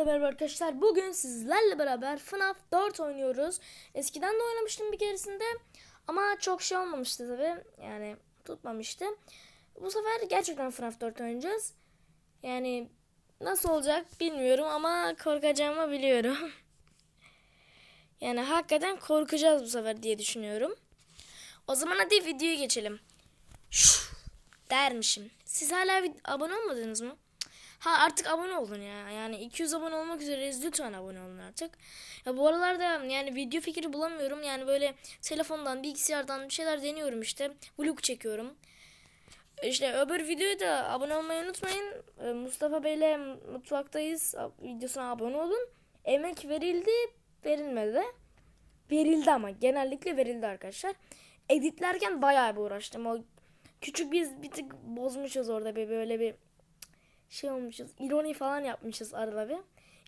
Hepinize merhaba arkadaşlar. Bugün sizlerle beraber FNAF 4 oynuyoruz. Eskiden de oynamıştım bir keresinde. Ama çok şey olmamıştı tabi. Yani tutmamıştı. Bu sefer gerçekten FNAF 4 oynayacağız. Yani nasıl olacak bilmiyorum ama korkacağımı biliyorum. yani hakikaten korkacağız bu sefer diye düşünüyorum. O zaman hadi videoya geçelim. Şuf, dermişim. Siz hala abone olmadınız mı? Ha artık abone olun ya. Yani 200 abone olmak üzereyiz. Lütfen abone olun artık. Ya bu aralarda yani video fikri bulamıyorum. Yani böyle telefondan, bilgisayardan bir şeyler deniyorum işte. Vlog çekiyorum. İşte öbür videoya da abone olmayı unutmayın. Ee, Mustafa Bey'le mutfaktayız. Videosuna abone olun. Emek verildi, verilmedi. Verildi ama genellikle verildi arkadaşlar. Editlerken bayağı bir uğraştım. O küçük biz bir tık bozmuşuz orada bir böyle bir şey olmuşuz. ironi falan yapmışız arada bir.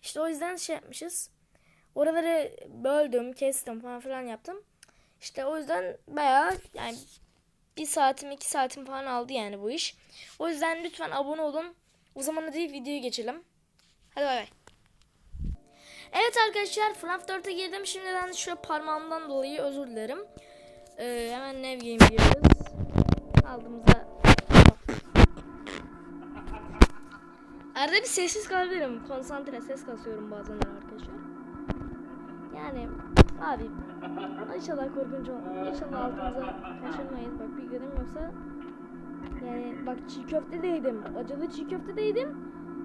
İşte o yüzden şey yapmışız. Oraları böldüm, kestim falan filan yaptım. İşte o yüzden bayağı yani bir saatim iki saatim falan aldı yani bu iş. O yüzden lütfen abone olun. O zaman hadi videoya geçelim. Hadi bay bay. Evet arkadaşlar FNAF 4'e girdim. Şimdiden şöyle parmağımdan dolayı özür dilerim. Ee, hemen Nev Game giriyoruz. Aldığımızda Arada bir sessiz kalabilirim. Konsantre ses kasıyorum bazen arkadaşlar. Yani abi inşallah korkunç olmaz. İnşallah altımıza kaçırmayız. Bak bir göreyim yoksa yani bak çiğ köfte de yedim. Acılı çiğ köfte de yedim.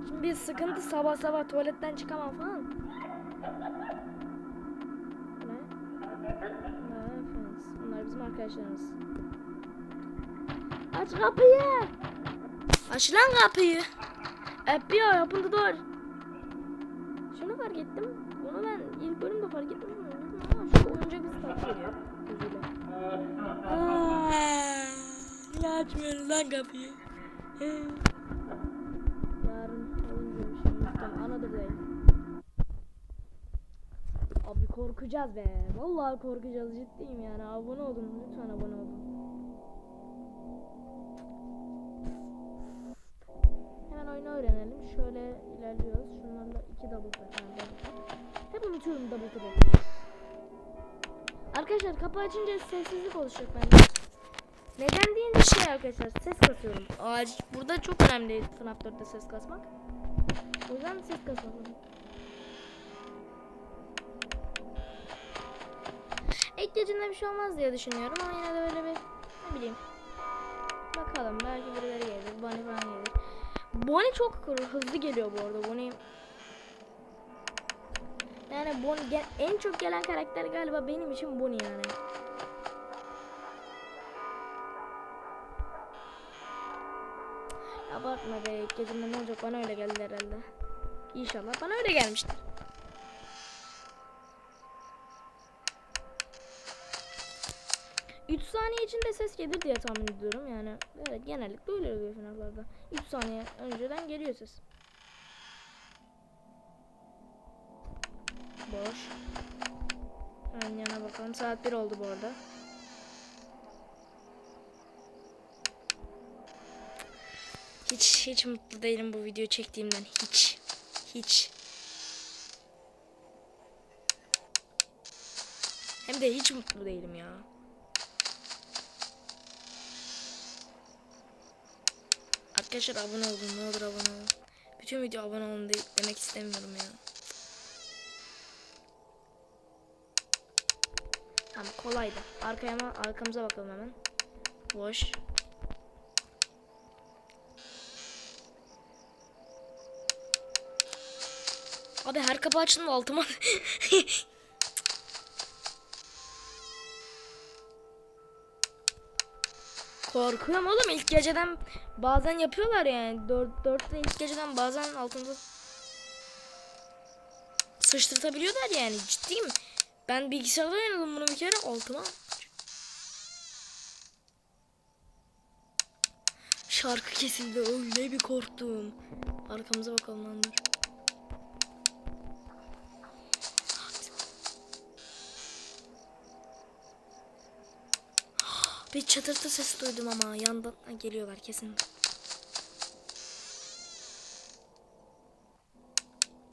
Şimdi bir sıkıntı sabah sabah tuvaletten çıkamam falan. Ne? Ne? Friends. Bunlar bizim arkadaşlarımız. Aç kapıyı. Aç lan kapıyı. FBI open the door. Şunu fark ettim. Bunu ben ilk bölümde fark ettim ama şu oyuncak bizi takip ediyor. Niye açmıyoruz lan kapıyı? Yarın oyuncuymuş. Muhtemelen another day. Abi korkacağız be. Vallahi korkacağız ciddiyim yani. Abone olun. Lütfen abone olun. Öğrenelim. Şöyle ilerliyoruz. Şunlarla iki double tap. Yani double tap. Hep unutuyorum double tap'ı. Arkadaşlar kapı açınca sessizlik oluşacak bende. Neden deyince şey arkadaşlar ses kasıyorum. Acil. Burada çok önemli FNAF 4'te ses kasmak. O yüzden ses kasmadım. İlk gecinde bir şey olmaz diye düşünüyorum ama yine de böyle bir ne bileyim. Bakalım belki birileri gelir. Bunny falan gelir. Bonnie çok hızlı geliyor bu arada. Bonnie yani Bonnie en çok gelen karakter galiba benim için Bonnie yani. Abartma be. ilk Gecemde ne olacak bana öyle geldi herhalde. İnşallah bana öyle gelmiştir. Üç saniye içinde ses gelir diye tahmin ediyorum yani. Evet genellikle öyle oluyor finallerde. 3 saniye önceden geliyor ses. Boş. Hemen yana bakalım. Saat 1 oldu bu arada. Hiç hiç mutlu değilim bu video çektiğimden. Hiç. Hiç. Hem de hiç mutlu değilim ya. Arkadaşlar abone olun. Ne olur abone olun. Bütün video abone olun de- demek istemiyorum ya. Tamam kolaydı. Arkaya arkamıza bakalım hemen. Boş. Abi her kapı açılma altıma. Korkuyorum oğlum ilk geceden bazen yapıyorlar yani. Dört, dörtte ilk geceden bazen altında sıçtırtabiliyorlar yani ciddiyim. Ben bilgisayarda oynadım bunu bir kere altıma. Şarkı kesildi öyle bir korktum. Arkamıza bakalım lan dur. Bir çatırtı sesi duydum ama yandan geliyorlar kesin.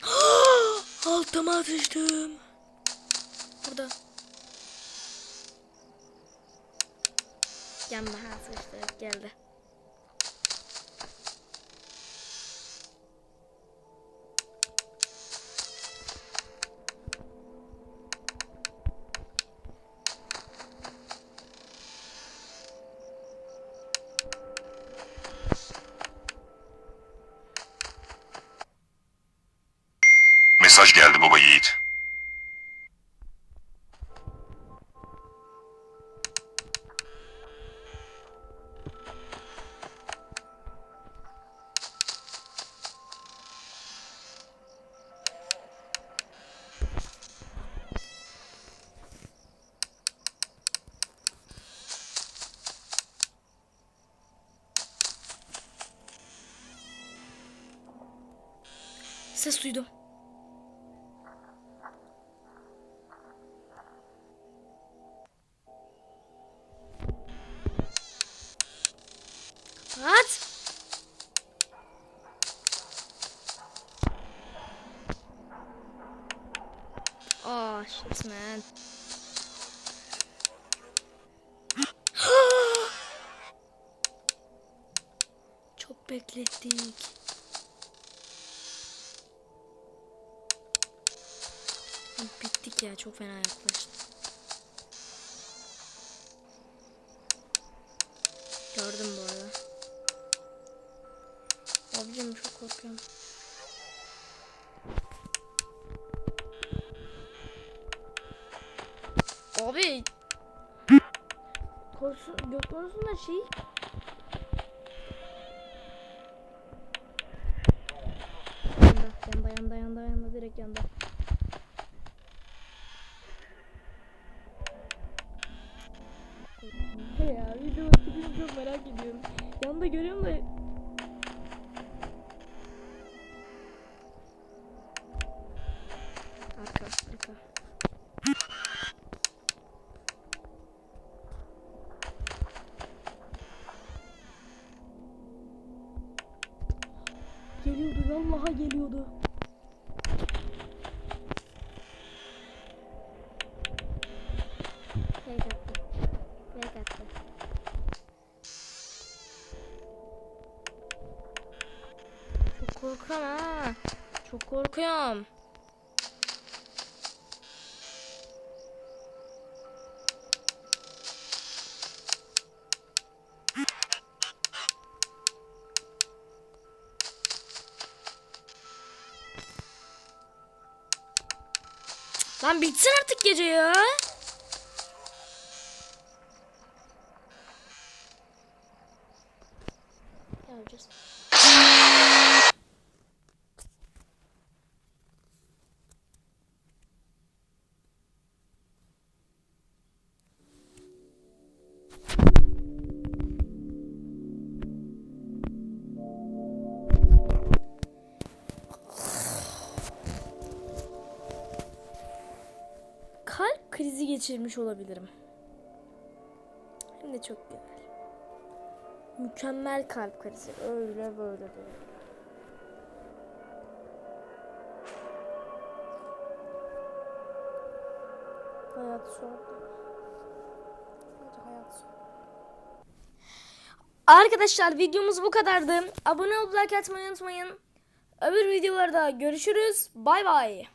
Altıma sıçtım. Burada. Gelme ha sıçtı geldi. Mesaj geldi baba yiğit. Ses duydum. Oh shit man. Çok beklettik. Bittik ya çok fena yaklaştı. Gördüm bu arada. Abicim çok korkuyorum. Abi. Korsun, gök konusunda şey. Yanda, yanda, yanda, yanda, yanda, direkt yanda. Hey ya video çok merak ediyorum. Yanında görüyorum da Geliyordu, vallahi geliyordu. Çok korkuyorum. Çok korkuyorum. Lan bitsin artık gece ya. Yapacağız? Krizi geçirmiş olabilirim. Hem de çok güzel. Mükemmel kalp krizi. Öyle böyle böyle. Hayat sordu. Hayat sordu. Arkadaşlar videomuz bu kadardı. Abone olup like atmayı unutmayın. Öbür videolarda görüşürüz. Bay bay.